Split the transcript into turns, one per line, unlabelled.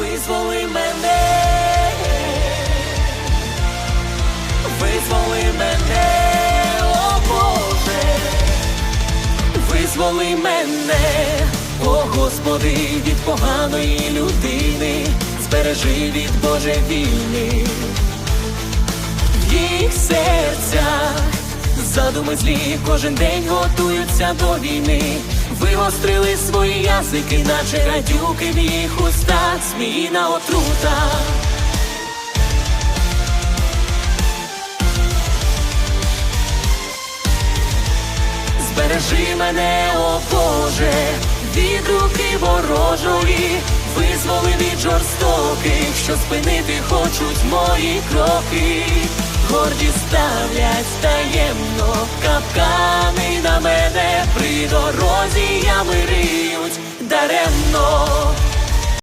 визволи мене, визволи мене, о Боже, визволи мене, о Господи, від поганої людини, збережи від божевільних в їх серцях. Задуми злі кожен день готуються до війни. Вигострили свої язики, наче гадюки в їх устах, зміїна отрута. Збережи мене, о Боже, від руки ворожої, визволи від жорстоких, що спинити хочуть мої кроки. Горді ставлять таємно капкани на мене, при даремно.